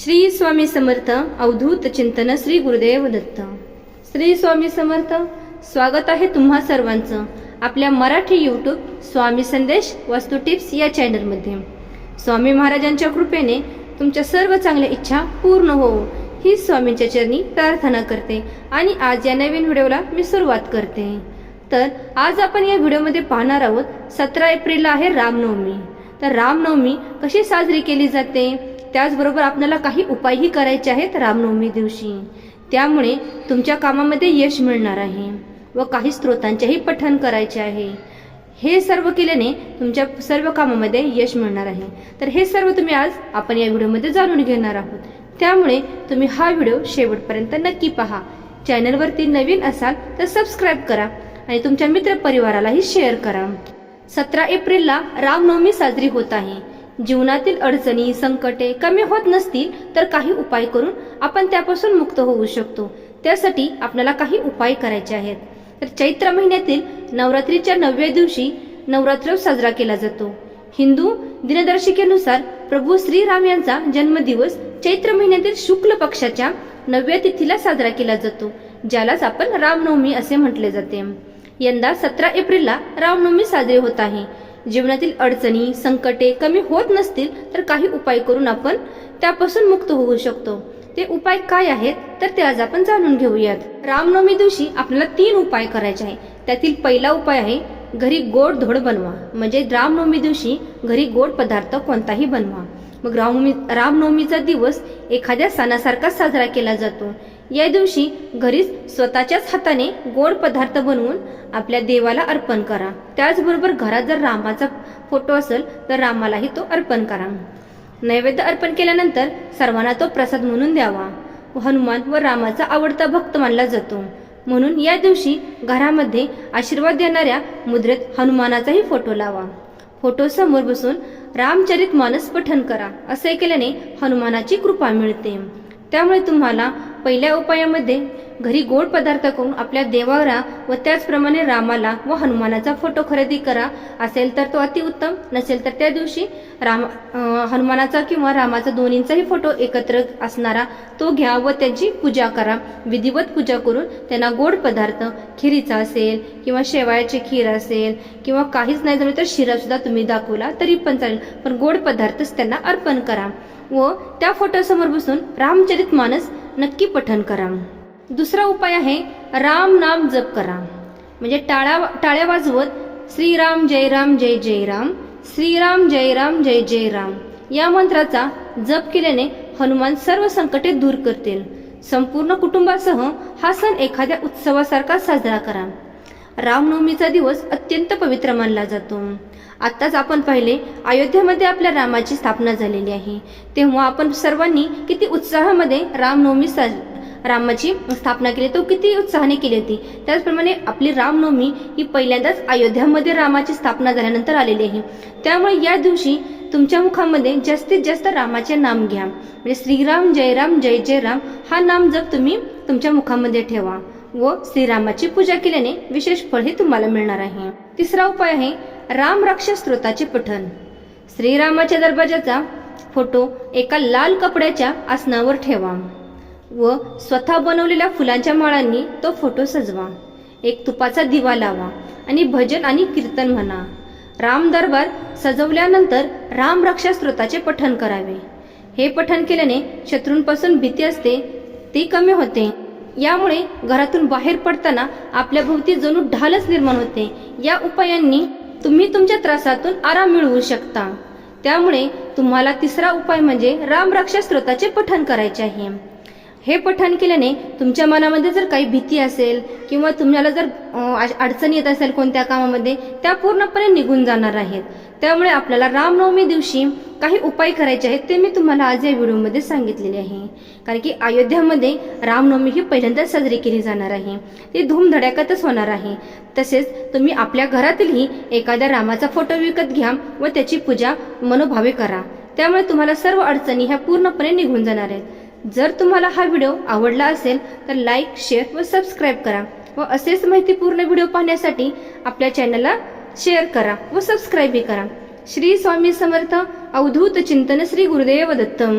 श्री स्वामी समर्थ अवधूत चिंतन श्री गुरुदेव दत्त. श्री स्वामी समर्थ स्वागत आहे तुम्हा सर्वांचं आपल्या मराठी यूट्यूब स्वामी संदेश वास्तू टिप्स या चॅनलमध्ये स्वामी महाराजांच्या कृपेने तुमच्या सर्व चांगल्या इच्छा पूर्ण हो ही स्वामींच्या चरणी प्रार्थना करते आणि आज या नवीन व्हिडिओला मी सुरुवात करते. तर आज आपण या व्हिडिओमध्ये पाहणार आहोत सतरा एप्रिलला आहे रामनवमी. तर रामनवमी कशी साजरी केली जाते? त्याचबरोबर आपल्याला काही उपायही करायचे आहेत रामनवमी दिवशी. त्यामुळे तुमच्या कामामध्ये यश मिळणार आहे व काही स्त्रोतांचेही पठण करायचे आहे. हे सर्व केल्याने तुमच्या सर्व कामामध्ये यश मिळणार आहे. तर हे सर्व तुम्ही आज आपण या व्हिडिओमध्ये जाणून घेणार आहोत. त्यामुळे तुम्ही हा व्हिडिओ शेवटपर्यंत नक्की पहा. चॅनलवरती नवीन असाल तर सबस्क्राईब करा आणि तुमच्या मित्रपरिवारालाही शेअर करा. सतरा एप्रिलला रामनवमी साजरी होत आहे. जीवनातील अडचणी संकटे कमी होत नसतील तर काही उपाय करून आपण त्यापासून मुक्त होऊ शकतो. त्यासाठी आपल्याला काही उपाय करायचे आहेत. तर चैत्र महिन्यातील नवरात्रीच्या नवव्या दिवशी नवरात्र साजरा केला जातो. हिंदू दिनदर्शिकेनुसार प्रभू श्रीराम यांचा जन्मदिवस चैत्र महिन्यातील शुक्ल पक्षाच्या नवव्या तिथीला साजरा केला जातो ज्यालाच आपण रामनवमी असे म्हटले जाते. यंदा सतरा एप्रिलला रामनवमी साजरी होत आहे. जीवनातील अडचणी संकटे कमी होत नसतील तर काही उपाय करून आपण त्यापासून मुक्त होऊ शकतो. ते उपाय काय आहेत तर ते आज आपण जाणून घेऊयात. रामनवमी दिवशी आपल्याला तीन उपाय करायचे आहे त्यातील पहिला उपाय आहे घरी गोड धोड बनवा. म्हणजे रामनवमी दिवशी घरी गोड पदार्थ कोणताही बनवा. मग रामनवमी रामनवमीचा दिवस एखाद्या सणासारखा साजरा केला जातो. या दिवशी घरीच स्वतःच्याच हाताने गोड पदार्थ बनवून आपल्या देवाला अर्पण करा. त्याचबरोबर घरात जर रामाचा फोटो असेल तर रामालाही तो अर्पण करा. नैवेद्य अर्पण केल्यानंतर सर्वांना तो प्रसाद म्हणून द्यावा. हनुमान व रामाचा आवडता भक्त मानला जातो. म्हणून या दिवशी घरामध्ये आशीर्वाद देणाऱ्या मुद्रेत हनुमानाचाही फोटो लावा. फोटो समोर बसून रामचरित मानस पठन करा. असे केल्याने हनुमानाची कृपा मिळते. त्यामुळे तुम्हाला पहिल्या उपायामध्ये घरी गोड पदार्थ करून आपल्या देवाला व त्याचप्रमाणे रामाला व हनुमानाचा फोटो खरेदी करा. असेल तर तो अतिउत्तम नसेल तर त्या दिवशी राम हनुमानाचा किंवा रामाचा दोन्हींचाही फोटो एकत्र असणारा तो घ्या व त्यांची पूजा करा. विधिवत पूजा करून त्यांना गोड पदार्थ खिरीचा असेल किंवा शेवाळ्याची खीर असेल किंवा काहीच नाही जमलं तर शिरासुद्धा तुम्ही दाखवला तरी पण चालेल पण गोड पदार्थच त्यांना अर्पण करा. व त्या फोटोसमोर बसून रामचरित मानस नक्की पठन करा. दुसरा उपाय आहे राम नाम जप करा. म्हणजे टाळ्या टाळ्या वाजवत श्रीराम जय राम जय जय राम श्रीराम जय राम जय जय राम. या मंत्राचा जप केल्याने हनुमान सर्व संकटे दूर करतील. संपूर्ण कुटुंबासह हा सण एखाद्या उत्सवासारखा साजरा करा. रामनवमीचा दिवस अत्यंत पवित्र मानला जातो. आत्ताच आपण पाहिले अयोध्येमध्ये आपल्या रामाची स्थापना झालेली आहे. तेव्हा आपण सर्वांनी किती उत्साहामध्ये रामनवमी साज रामाची स्थापना केली तो किती उत्साहाने केली होती. त्याचप्रमाणे आपली रामनवमी ही पहिल्यांदाच अयोध्यामध्ये रामाची स्थापना झाल्यानंतर आलेली आहे. त्यामुळे या दिवशी तुमच्या मुखामध्ये जास्तीत जास्त रामाचे नाम घ्या. म्हणजे श्रीराम जयराम जय जय राम हा नाम जप तुम्ही तुमच्या मुखामध्ये ठेवा. व श्रीरामाची पूजा केल्याने विशेष फळ हे तुम्हाला मिळणार आहे. तिसरा उपाय आहे राम रक्षा स्त्रोताचे पठण. श्रीरामाच्या दरवाजाचा फोटो एका लाल कपड्याच्या आसनावर ठेवा व स्वतः बनवलेल्या फुलांच्या माळांनी तो फोटो सजवा. एक तुपाचा दिवा लावा आणि भजन आणि कीर्तन म्हणा. राम दरबार सजवल्यानंतर राम रक्षा स्त्रोताचे पठण करावे. हे पठण केल्याने शत्रूंपासून भीती असते ती कमी होते. यामुळे घरातून बाहेर पडताना आपल्या भोवती जणू ढालच निर्माण होते. या उपायांनी तुम्ही तुमच्या त्रासातून आराम मिळवू शकता. त्यामुळे तुम्हाला तिसरा उपाय म्हणजे रामरक्षा स्त्रोताचे पठण करायचे आहे. हे पठण केल्याने तुमच्या मनामध्ये जर काही भीती असेल किंवा तुम्हाला जर अं, अडचण येत असेल कोणत्या कामामध्ये त्या पूर्णपणे निघून जाणार आहेत. त्यामुळे आपल्याला रामनवमी दिवशी काही उपाय करायचे आहेत ते मी तुम्हाला आज या व्हिडिओमध्ये सांगितलेले आहे. कारण की अयोध्यामध्ये रामनवमी ही पहिल्यांदाच साजरी केली जाणार आहे. ती धूमधडाक्यातच होणार आहे. तसेच तुम्ही आपल्या घरातीलही एखाद्या रामाचा फोटो विकत घ्या व त्याची पूजा मनोभावे करा. त्यामुळे तुम्हाला सर्व अडचणी ह्या पूर्णपणे निघून जाणार आहेत. जर तुम्हाला हा व्हिडिओ आवडला असेल तर लाईक शेअर व सबस्क्राईब करा व असेच माहितीपूर्ण व्हिडिओ पाहण्यासाठी आपल्या चॅनलला शेअर करा व सबस्क्राईबही करा. श्री स्वामी समर्थ अवधूत चिंतन श्री गुरुदेव दत्तम.